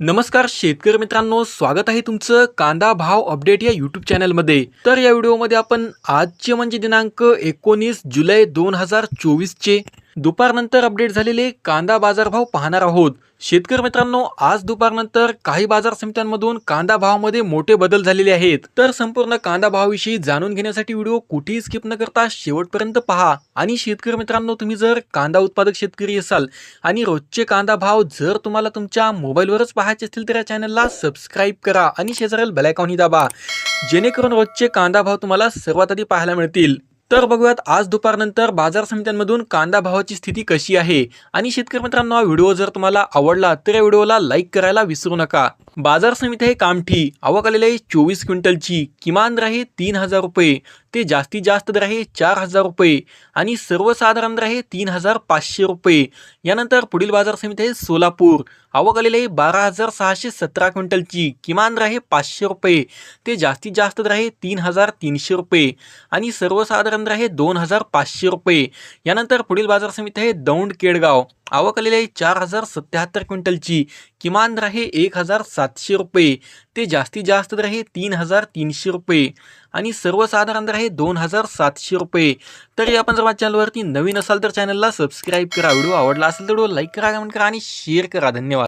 नमस्कार शेतकरी मित्रांनो स्वागत आहे तुमचं कांदा भाव अपडेट या यूट्यूब चॅनलमध्ये. तर या व्हिडिओमध्ये आपण आजचे म्हणजे दिनांक एकोणीस जुलै दोन हजार चोवीसचे दुपारनंतर अपडेट झालेले कांदा बाजारभाव पाहणार आहोत. शेतकरी मित्रांनो आज दुपारनंतर काही बाजार समित्यांमधून कांदा भावामध्ये मोठे बदल झालेले आहेत. तर संपूर्ण कांदा भावाविषयी जाणून घेण्यासाठी व्हिडिओ कुठेही स्किप न करता शेवटपर्यंत पहा. आणि शेतकरी मित्रांनो तुम्ही जर कांदा उत्पादक शेतकरी असाल आणि रोजचे कांदा भाव जर तुम्हाला तुमच्या मोबाईलवरच पाहायचे असतील तर या चॅनलला सबस्क्राईब करा आणि शेजारील बेलायकॉनही दाबा. जेणेकरून रोजचे कांदा भाव तुम्हाला सर्वात आधी पाहायला मिळतील. तर बघूयात आज दुपारनंतर बाजार समित्यांमधून कांदा भावाची स्थिती कशी आहे? आणि शेतकरी मित्रांनो हा व्हिडिओ जर तुम्हाला आवडला तर या व्हिडिओला लाईक करायला विसरू नका. बाजार समिती आहे कामठी आवक आलेली आहे चोवीस क्विंटलची किमान दर आहे तीन हजार रुपये ते जास्तीत जास्त दर आहे चार हजार रुपये आणि सर्वसाधारण दर आहे तीन हजार पाचशे रुपये. यानंतर पुढील बाजार समिती आहे सोलापूर आवक आलेली आहे बारा हजार सहाशे सतरा क्विंटलची किमान दर आहे पाचशे रुपये ते जास्तीत जास्त दर आहे तीन हजार तीनशे रुपये. आणि सर्वसाधारण दर आहे दोन हजार पाचशे रुपये. यानंतर पुढील बाजार समिती आहे दौंड केडगाव. आवक आलेली आहे चार हजार सत्याहत्तर क्विंटलची. किमान दर आहे एक हजार सातशे रुपये. ते जास्तीत जास्त दर आहे तीन हजार तीनशे रुपये. आणि सर्वसाधारण दर आहे दोन हजार सातशे रुपये. तरी आपण जर माझ्या चॅनलवरती नवीन असाल तर चॅनलला सबस्क्राईब करा. व्हिडिओ आवडला असेल तर व्हिडिओ लाईक करा कमेंट करा आणि शेअर करा. धन्यवाद.